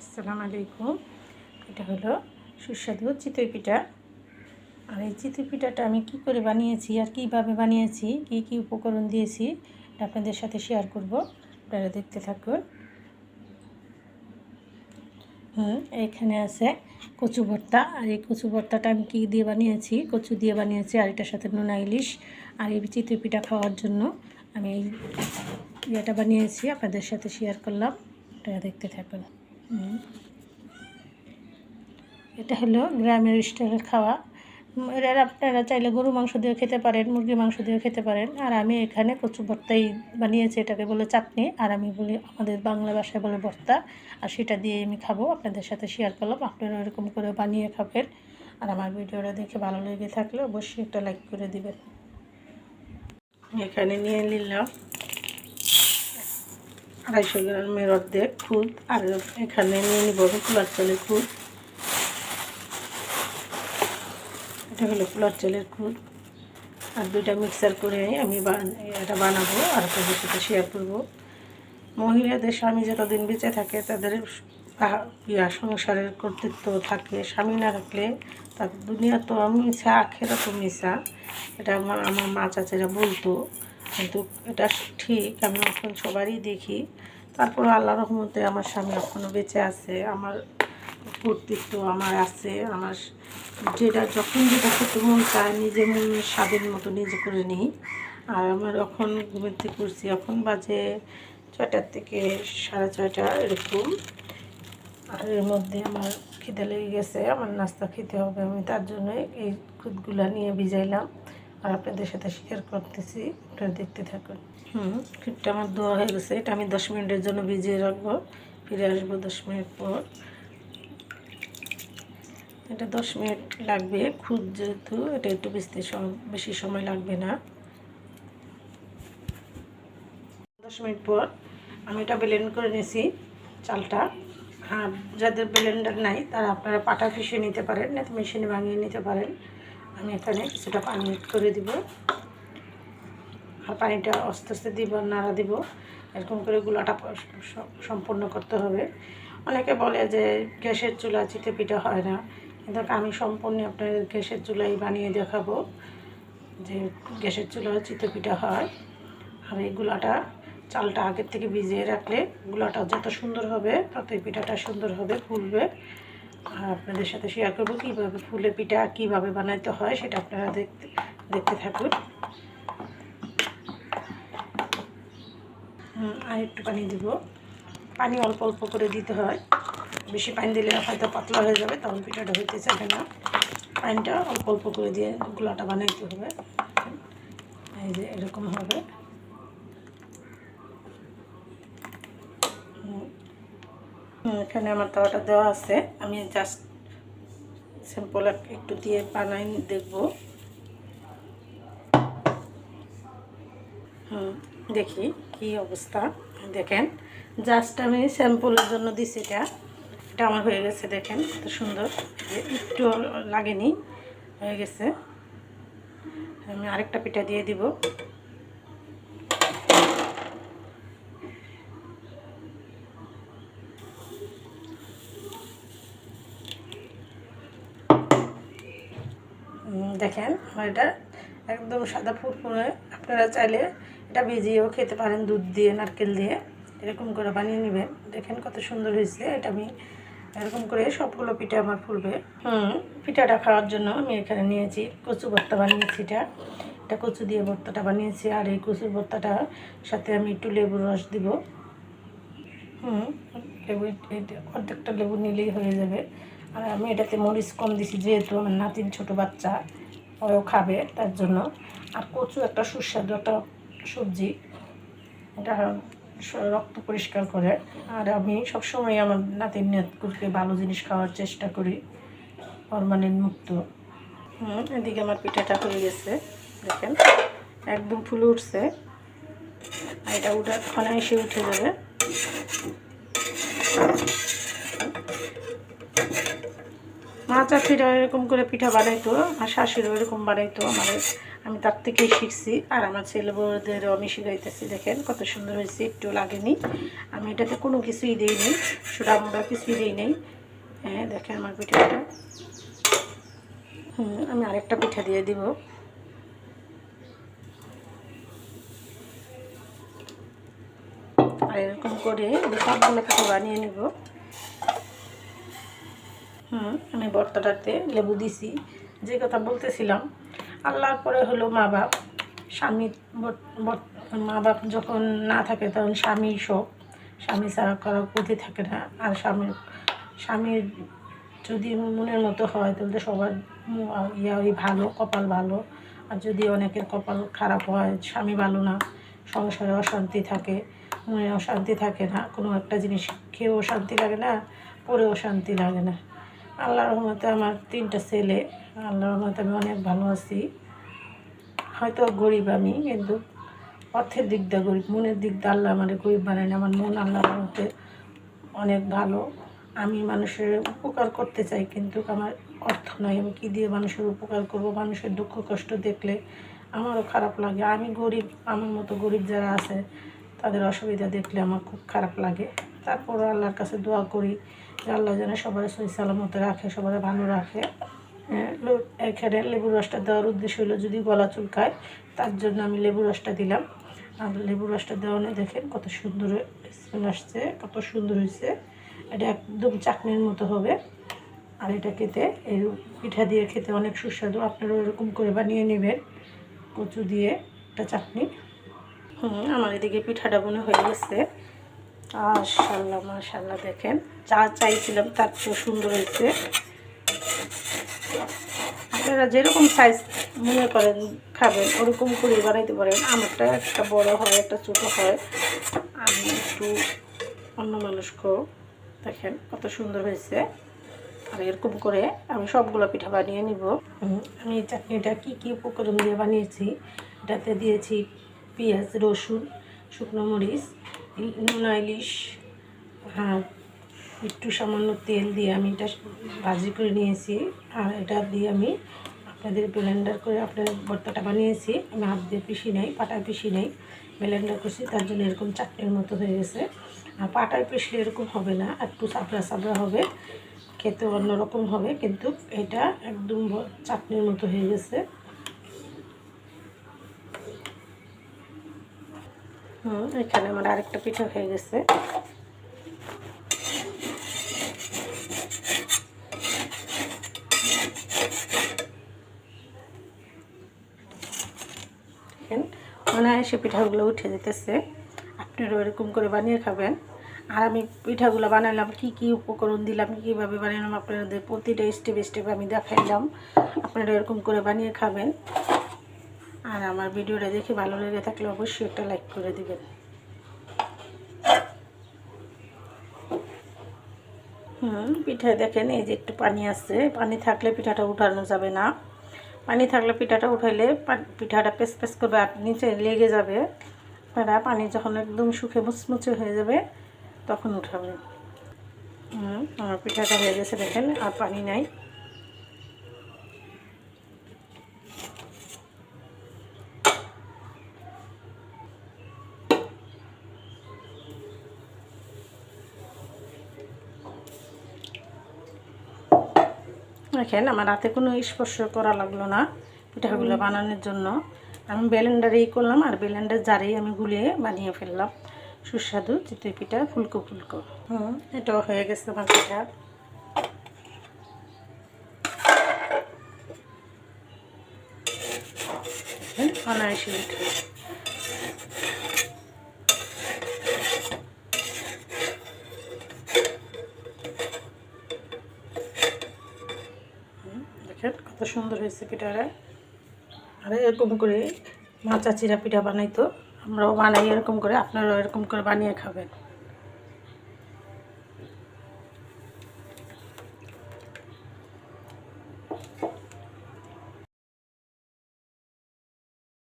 আসসালামু আলাইকুম। এটা হলো সুস্বাদু চিতই পিঠা। আর এই চিতই পিঠাটা আমি কি করে বানিয়েছি আর কীভাবে বানিয়েছি, কি কি উপকরণ দিয়েছি, এটা আপনাদের সাথে শেয়ার করব। আপনারা দেখতে থাকুন। হুম, এখানে আছে কচু ভর্তা। আর এই কচু ভর্তাটা আমি কী দিয়ে বানিয়েছি, কচু দিয়ে বানিয়েছি আর এটার সাথে নোনা ইলিশ। আর এই চিতই পিঠা খাওয়ার জন্য আমি এই ইয়েটা বানিয়েছি, আপনাদের সাথে শেয়ার করলাম। এটা দেখতে থাকুন। এটা হলো গ্রামের স্টাইলের খাওয়া। এরা আপনারা চাইলে গরু মাংস দিয়েও খেতে পারেন মুরগি মাংস দিয়েও খেতে পারেন। আর আমি এখানে কচু ভর্তাই বানিয়েছি, এটাকে বলে চাটনি। আর আমি বলি আমাদের বাংলা ভাষায় বলে ভর্তা। আর সেটা দিয়ে আমি খাব, আপনাদের সাথে শেয়ার করলাম। আপনারা এরকম করে বানিয়ে খাবেন। আর আমার ভিডিওটা দেখে ভালো লেগে থাকলে অবশ্যই একটা লাইক করে দিবেন। এখানে নিয়ে নিলাম। আড়াইশো গ্রামের অর্ধেক খুদ, আর এখানে নিয়ে নিব কুলার চালের খুদ। এটা হলো কুলার চালের খুদ। আর দুইটা মিক্সার করে আমি এটা বানাবো আর আপনাদের সাথে শেয়ার করব। মহিলাদের স্বামী যতদিন বেঁচে থাকে, তাদের ইয়া সংসারের কর্তৃত্ব থাকে। স্বামী না থাকলে তার দুনিয়া তো মিশা আখেরা তো মিশা এটা আমার আমার মা চাচারা বলতো। কিন্তু এটা ঠিক, আমি এখন সবারই দেখি। তারপর আল্লাহ রহমতে আমার স্বামী এখনও বেঁচে আছে, আমার কর্তৃত্ব আমার আছে, আমার যেটা যখন যেটা খেতে মন চায় নিজে মনের স্বাদের মতো নিজে করে নিই। আর আমার এখন ঘুমেতে করছি, এখন বাজে ছয়টার থেকে সাড়ে ছয়টা এরকম। আর এর মধ্যে আমার খিদে লেগে গেছে, আমার নাস্তা খেতে হবে আমি, তার জন্য এই খুদগুলা নিয়ে ভিজাইলাম। আর আপনাদের সাথে শেয়ার করতেছি আপনারা দেখতে থাকুন। হুম। খুদটা আমার ধোয়া হয়ে গেছে এটা আমি দশ মিনিটের জন্য ভিজিয়ে রাখব ফিরে আসব দশ মিনিট পর। এটা দশ মিনিট লাগবে খুদ যেহেতু এটা একটু বেশি বেশি সময় লাগবে না। দশ মিনিট পর আমি এটা ব্লেন্ড করে নিয়েছি চালটা। হ্যাঁ যাদের ব্লেন্ডার নাই তারা আপনারা পাটা পিষে নিতে পারেন না তো মেশিনে ভাঙিয়ে নিতে পারেন। আমি এখানে কিছুটা পানি করে দিব। আর পানিটা আস্তে আস্তে দিব, নাড়া দিব। এরকম করে গুলাটা সম্পূর্ণ করতে হবে। অনেকে বলে যে গ্যাসের চুলা চিতে পিঠা হয় না। কিন্তু আমি সম্পূর্ণ আপনাদের গ্যাসের চুলাই বানিয়ে দেখাবো যে গ্যাসের চুলা চিতে পিঠা হয়। আর এই গুলাটা চালটা আগের থেকে ভিজিয়ে রাখলে গুলাটা যত সুন্দর হবে, ততই পিঠাটা সুন্দর হবে, ফুলবে। আপনাদের সাথে শেয়ার করব কীভাবে ফুলে পিঠা কীভাবে বানাইতে হয় সেটা আপনারা দেখতে দেখতে থাকুন। আর একটু পানি দিব। পানি অল্প অল্প করে দিতে হয়। বেশি পানি দিলে হয়তো পাতলা হয়ে যাবে, তখন পিঠাটা হইতে চাবে না। পানিটা অল্প অল্প করে দিয়ে গুলাটা বানাইতে হবে। এই যে এরকম হবে হুম, হুম, এখানে আমার তাওয়াটা দেওয়া আছে। আমি জাস্ট সিম্পল একটু দিয়ে বানাই, দেখব। দেখি কি অবস্থা। দেখেন জাস্ট আমি স্যাম্পলের জন্য দিছি এটা। এটা আমার হয়ে গেছে, দেখেন, কত সুন্দর। একটু লাগেনি, হয়ে গেছে। আমি আরেকটা পিঠা দিয়ে দিব। দেখেন, আমার এটা একদম সাদা ফুটফুটে আপনারা চাইলে এটা ভিজিয়েও খেতে পারেন, দুধ দিয়ে, নারকেল দিয়ে। এরকম করে বানিয়ে নেবেন। দেখেন কত সুন্দর হয়েছে। এটা আমি এরকম করে সবগুলো পিঠা আমার ফুলবে। হুম, পিঠাটা খাওয়ার জন্য আমি এখানে নিয়েছি কচু ভর্তা বানিয়েছি এটা। এটা কচু দিয়ে ভর্তাটা বানিয়েছি। আর এই কচুর ভর্তাটা সাথে আমি একটু লেবুর রস দিব। হুম, লেবু অর্ধেকটা লেবু নিলেই হয়ে যাবে। আর আমি এটাতে মরিচ কম দিছি, যেহেতু আমার নাতিন ছোট বাচ্চা। ওও খাবে তার জন্য। আর কচু একটা সুস্বাদু একটা সবজি। এটা রক্ত পরিষ্কার করে। আর আমি সবসময় আমার নাতিন নাতকুরকে ভালো জিনিস খাওয়ার চেষ্টা করি। হরমালিন মুক্ত। এদিকে আমার পিঠাটা হয়ে গেছে। দেখেন, একদম ফুলে উঠছে। এটা উঠার ক্ষণে এসে উঠে যাবে। মা চাচিরা এরকম করে পিঠা বানাইতো, আমার শাশুড়িও এরকম বানাইতো, আমার আমি তার থেকেই শিখছি। আর আমার ছেলে বউদেরও আমি শিখাইতেছি, দেখেন কত সুন্দর হয়েছে, একটু লাগেনি। আমি এটাতে কোনো কিছুই দিইনি সুরা মুড়া কিছুই দিই নেই। হ্যাঁ দেখেন আমার পিঠাটা। হুম, আমি আরেকটা পিঠা দিয়ে দিব। আর এরকম করে সবগুলো পিঠা বানিয়ে নিব। হুম, আমি বর্তাটাতে লেবু দিছি, যে কথা বলতেছিলাম। আল্লাহর পরে হলো মা বাপ। স্বামী মা বাপ যখন না থাকে তখন স্বামী সব স্বামী ছাড়া করার গতি থাকে না। আর স্বামীর স্বামীর যদি মনের মতো হয় তাহলে সবার ইয়া ওই ভালো, কপাল ভালো। আর যদি অনেকের কপাল খারাপ হয়, স্বামী ভালো না, সংসারে অশান্তি থাকে, মনে অশান্তি থাকে না, কোনো একটা জিনিস খেয়েও শান্তি লাগে না, পরেও শান্তি লাগে না। আল্লাহর রহমতে আমার তিনটা ছেলে, আল্লাহর রহমতে আমি অনেক ভালো আছি। হয়তো গরিব আমি, কিন্তু অর্থের দিক দিয়ে গরিব, মনের দিক দিয়ে আল্লাহ আমার গরিব বানায় না, আমার মন আল্লাহর রহমতে অনেক ভালো। আমি মানুষের উপকার করতে চাই, কিন্তু আমার অর্থ নাই, আমি কী দিয়ে মানুষের উপকার করব? মানুষের দুঃখ কষ্ট দেখলে আমারও খারাপ লাগে। আমি গরিব, আমার মতো গরিব যারা আছে, তাদের অসুবিধা দেখলে আমার খুব খারাপ লাগে। তারপরও আল্লাহর কাছে দোয়া করি আল্লাহ যেন সবাই সহি সালামতে রাখে, সবাই ভালো রাখে। এখানে লেবু রসটা দেওয়ার উদ্দেশ্য হলো যদি গলা চুলকায়, তার জন্য আমি লেবু রসটা দিলাম। আর লেবু রসটা দেওয়ানো দেখেন কত সুন্দর স্মেল আসছে, কত সুন্দর হয়েছে। এটা একদম চাটনির মতো হবে। আর এটা খেতে, এই পিঠা দিয়ে খেতে অনেক সুস্বাদু। আপনারাও এরকম করে বানিয়ে নেবেন, কচু দিয়ে একটা চাটনি আমার এদিকে পিঠাটা মনে হয়ে গেছে। মাশাল্লাহ মাশাল্লাহ দেখেন। যা চাইছিলাম তার চেয়ে সুন্দর হয়েছে। আপনারা যেরকম সাইজ মনে করেন, খাবেন, ওরকম করে বানাইতে পারেন। আমারটা একটা বড় হয়, একটা ছোটো হয়। আমি একটু অন্য মানুষক দেখেন কত সুন্দর হয়েছে। আর এরকম করে আমি সবগুলো পিঠা বানিয়ে নিব। আমি চাটনিটা কী কী উপকরণ দিয়ে বানিয়েছি? এটাতে দিয়েছি পেঁয়াজ, রসুন, শুকনো মরিচ নোনা, ইলিশ হ্যাঁ একটু সামান্য তেল দিয়ে আমি এটা ভাজি করে নিয়েছি। আর এটা দিয়ে আমি আপনাদের ব্লেন্ডার করে আপনার ভর্তাটা বানিয়েছি। আমি হাত দিয়ে পিসি নেই, পাটায় পিসি নেই ব্লেন্ডার করছি, তার জন্য এরকম চাটনির মতো হয়ে গেছে। আর পাটায় পিসলে এরকম হবে না, একটু সাবড়া সাবড়া হবে, খেতে অন্যরকম হবে, কিন্তু এটা একদম চাটনির মতো হয়ে গেছে। হুম, এখানে আমার আরেকটা পিঠা হয়ে গেছে। অনায়াসে পিঠাগুলো উঠে যেতেছে। আপনারা এরকম করে বানিয়ে খাবেন। আর আমি পিঠাগুলো বানালাম, কি কি উপকরণ দিলাম, কীভাবে বানালাম, আপনাদের প্রতিটা স্টেপ স্টেপ আমি দেখাইলাম। আপনারা এরকম করে বানিয়ে খাবেন। আর আমার ভিডিওটা দেখে ভালো লেগে থাকলে অবশ্যই একটা লাইক করে দিবেন। হুম পিঠায় দেখেন, এই যে একটু পানি আছে পানি থাকলে পিঠাটা উঠানো যাবে না। পানি থাকলে পিঠাটা উঠাইলে পিঠাটা পেস পেস করবে আর নিচে লেগে যাবে। আপনারা পানি যখন একদম শুকে মুচমুচে হয়ে যাবে, তখন উঠাবেন। হুম, আমার পিঠাটা হয়ে গেছে দেখেন, আর পানি নাই। দেখেন আমার হাতে কোনো স্পর্শ করা লাগল না পিঠাগুলো বানানোর জন্য। আমি ব্লেন্ডারেই করলাম আর ব্লেন্ডার জারেই আমি গুলিয়ে বানিয়ে ফেললাম। সুস্বাদু চিতই পিঠা ফুলকো ফুলকো। হুম। এটাও হয়ে গেছে আমার পিঠা। অনায়াসে উঠে দেখেন কত সুন্দর হয়েছে পিঠাটা। আর এরকম করে মাচা চিরা পিঠা বানাইতো। আমরাও বানাই এরকম করে, আপনারাও এরকম করে বানিয়ে খাবেন।